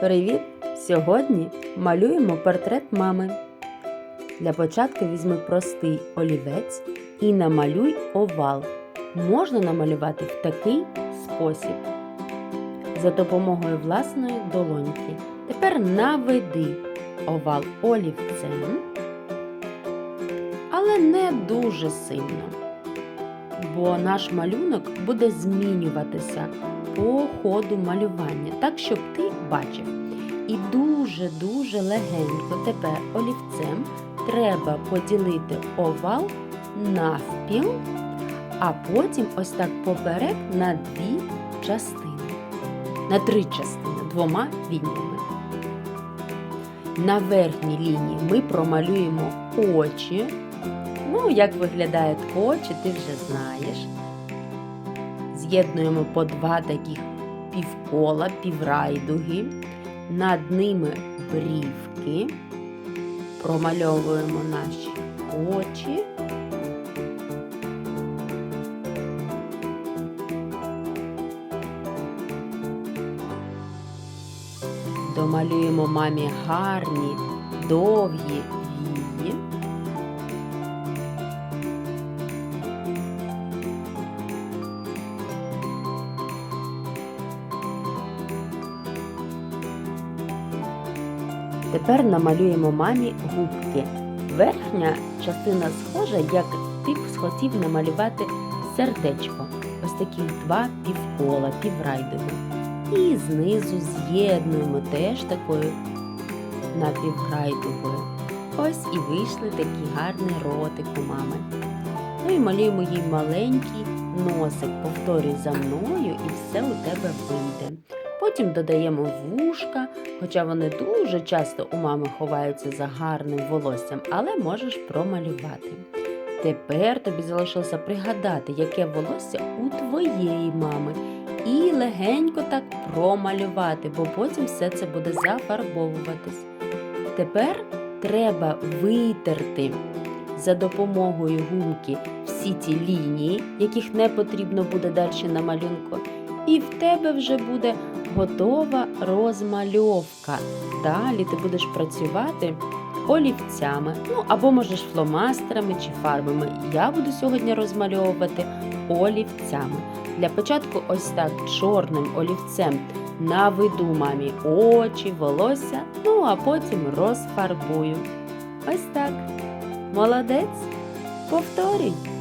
Привіт! Сьогодні малюємо портрет мами. Для початку візьми простий олівець і намалюй овал. Можна намалювати в такий спосіб. За допомогою власної долоньки. Тепер наведи овал олівцем, але не дуже сильно, бо наш малюнок буде змінюватися по ходу малювання, так щоб ти бачив. І дуже-дуже легенько тепер олівцем треба поділити овал навпіл, а потім ось так поперек на дві частини. На три частини двома лініями. На верхній лінії ми промалюємо очі. Ну, як виглядають очі, ти вже знаєш. З'єднуємо по два таких півкола, піврайдуги. Над ними брівки. Промальовуємо наші очі. Домалюємо мамі гарні, довгі вії. Тепер намалюємо мамі губки. Верхня частина схожа, як ти б схотів намалювати сердечко. Ось такі два півкола, піврайдові. І знизу з'єднуємо теж такою напіврайдовою. Ось і вийшли такі гарні ротик у мами. Ну і малюємо їй маленький носик. Повторюй за мною і все у тебе вийде. Потім додаємо вушка, хоча вони дуже часто у мами ховаються за гарним волоссям, але можеш промалювати. Тепер тобі залишилося пригадати, яке волосся у твоєї мами, і легенько так промалювати, бо потім все це буде зафарбовуватись. Тепер треба витерти за допомогою гумки всі ті лінії, яких не потрібно буде далі на малюнку, і в тебе вже буде готова розмальовка. Далі ти будеш працювати олівцями, ну або можеш фломастерами чи фарбами. Я буду сьогодні розмальовувати олівцями. Для початку ось так чорним олівцем наведу мамі очі, волосся, ну а потім розфарбую. Ось так. Молодець. Повторюй.